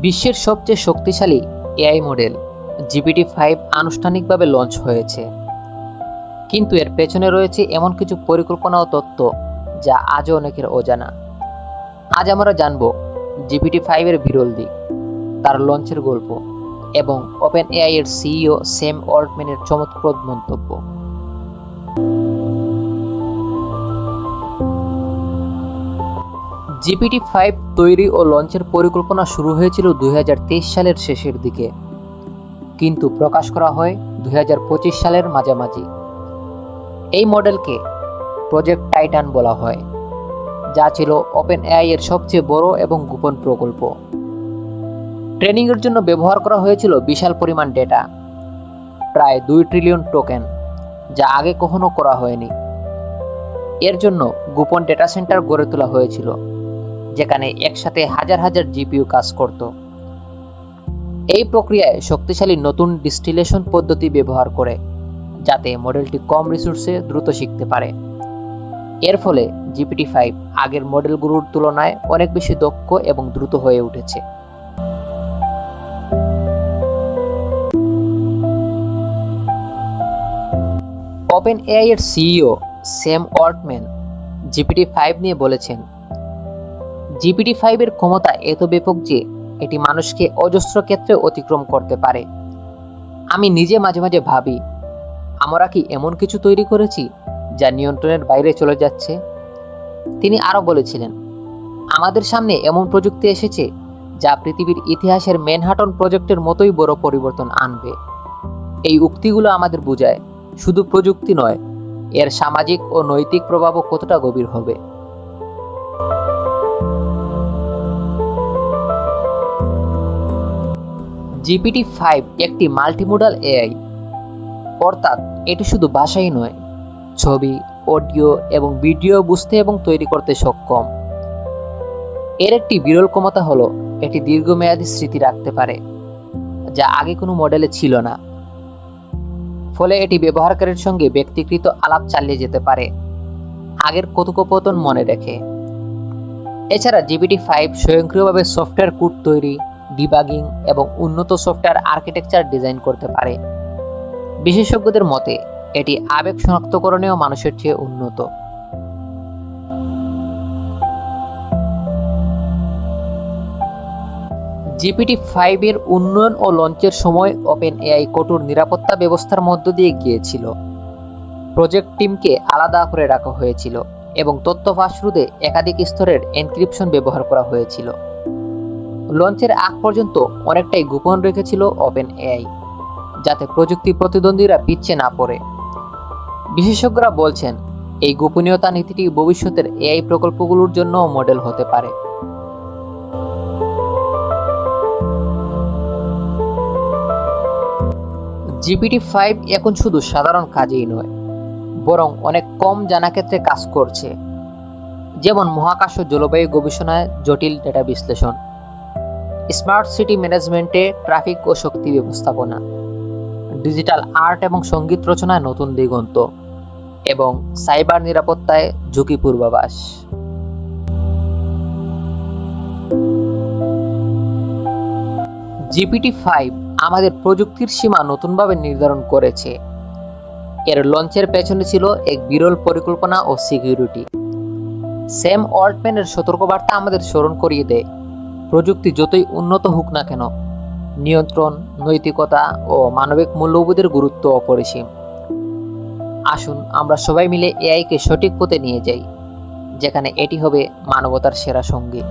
বিশ্বের সবচেয়ে শক্তিশালী এআই মডেল জিপিটি ফাইভ আনুষ্ঠানিকভাবে লঞ্চ হয়েছে। কিন্তু এর পেছনে রয়েছে এমন কিছু পরিকল্পনা ও তত্ত্ব যা আজও অনেকের অজানা। আজ আমরা জানব জিপিটি ফাইভের বিরল দিক, তার লঞ্চের গল্প এবং ওপেন এআই এর সিইও সেম অল্টম্যানের চমৎপ্রদ মন্তব্য। জিপিটি ফাইভ তৈরি ও লঞ্চের পরিকল্পনা শুরু হয়েছিল দুই হাজার তেইশ সালের শেষের দিকে। কিন্তু প্রকাশ করা হয় দুই হাজার পঁচিশ সালের মাঝামাঝি। এই মডেলকে প্রজেক্ট টাইটান বলা হয়, যা ছিল ওপেন এআই এর সবচেয়ে বড় এবং গোপন প্রকল্প। ট্রেনিংয়ের জন্য ব্যবহার করা হয়েছিল বিশাল পরিমাণ ডেটা, প্রায় দুই ট্রিলিয়ন টোকেন, যা আগে কখনো করা হয়নি। এর জন্য গোপন ডেটা সেন্টার গড়ে তোলা হয়েছিল। যেখানে একসাথে হাজার হাজার জিপিইউ কাজ করত। এই প্রক্রিয়ায় শক্তিশালী নতুন ডিস্টিলেশন পদ্ধতি ব্যবহার করে, যাতে মডেলটি কম রিসোর্সে দ্রুত শিখতে পারে। এর ফলে জিপিটি ফাইভ আগের মডেলগুলোর তুলনায় অনেক বেশি দক্ষ এবং দ্রুত হয়ে উঠেছে। ওপেন এআই এর CEO Sam Altman GPT five নিয়ে বলেছেন জিপিটি ফাইভের ক্ষমতা এত ব্যাপক যে এটি মানুষকে অজস্র ক্ষেত্রে অতিক্রম করতে পারে। আমি নিজে মাঝে মাঝে ভাবি, আমরা কি এমন কিছু তৈরি করেছি যা নিয়ন্ত্রণের বাইরে চলে যাচ্ছে? তিনি আরও বলেছিলেন, আমাদের সামনে এমন প্রযুক্তি এসেছে যা পৃথিবীর ইতিহাসের ম্যানহাটন প্রজেক্টের মতোই বড় পরিবর্তন আনবে। এই উক্তিগুলো আমাদের বোঝায়, শুধু প্রযুক্তি নয়, এর সামাজিক ও নৈতিক প্রভাবও কতটা গভীর হবে। জিপিটি ফাইভ একটি মাল্টিমোডাল এআই। অর্থাৎ এটি শুধু ভাষাই নয়, ছবি, অডিও এবং ভিডিও বুঝতে এবং তৈরি করতে সক্ষম। এর একটি বিরল ক্ষমতা হলো এটি দীর্ঘমেয়াদী স্মৃতি রাখতে পারে, যা আগে কোনো মডেলে ছিল না। ফলে এটি ব্যবহারকারীর সঙ্গে ব্যক্তিকৃত আলাপ চালিয়ে যেতে পারে, আগের কথোপকথন মনে রেখে। এছাড়া জিবিটি ফাইভ স্বয়ংক্রিয়ভাবে সফটওয়্যার কোড তৈরি ডিবাগিং এবং উন্নত সফটওয়্যার আর্কিটেকচার ডিজাইন করতে পারে। বিশেষজ্ঞদের মতে, এটি আবেগ শনাক্তকরণেও মানুষের চেয়ে উন্নত। জিপিটি ফাইভ এর উন্নয়ন ও লঞ্চের সময় ওপেন এআই কঠোর নিরাপত্তা ব্যবস্থার মধ্য দিয়ে গিয়েছিল। প্রজেক্ট টিমকে আলাদা করে রাখা হয়েছিল এবং তথ্য ফাঁস রোধে একাধিক স্তরের এনক্রিপশন ব্যবহার করা হয়েছিল। লঞ্চের আগ পর্যন্ত অনেকটাই গোপন রেখেছিল ওপেন এআই যাতে প্রযুক্তি প্রতিদ্বন্দ্বীরা পিচ্ছে না পড়ে। বিশেষজ্ঞরা বলছেন, এই গোপনীয়তা নীতিটি ভবিষ্যতের এআই প্রকল্পগুলোর জন্য মডেল হতে পারে। জিপিটি ফাইভ এখন শুধু সাধারণ কাজেই নয়, বরং অনেক কম জানা ক্ষেত্রে কাজ করছে। যেমন মহাকাশ ও জলবায়ু গবেষণায় জটিল ডেটা বিশ্লেষণ। স্মার্ট সিটি ম্যানেজমেন্টে ট্রাফিক ও শক্তি ব্যবস্থাপনা। ডিজিটাল আর্ট এবং সংগীত রচনায় নতুন দিগন্ত এবং সাইবার নিরাপত্তায় ঝুঁকি পূর্বাভাস। জিপিটি ফাইভ আমাদের প্রযুক্তির সীমা নতুনভাবে নির্ধারণ করেছে। এর লঞ্চের পেছনে ছিল এক বিরল পরিকল্পনা ও সিকিউরিটি। স্যাম অল্টম্যানের সতর্কবার্তা আমাদের স্মরণ করিয়ে দেয়। প্রযুক্তি যতই উন্নত হোক না কেন, নিয়ন্ত্রণ, নৈতিকতা ও মানবিক মূল্যবোধের গুরুত্ব অপরিসীম। আসুন আমরা সবাই মিলে এআইকে সঠিক পথে নিয়ে যাই, যেখানে এটি হবে মানবতার সেরা সঙ্গী।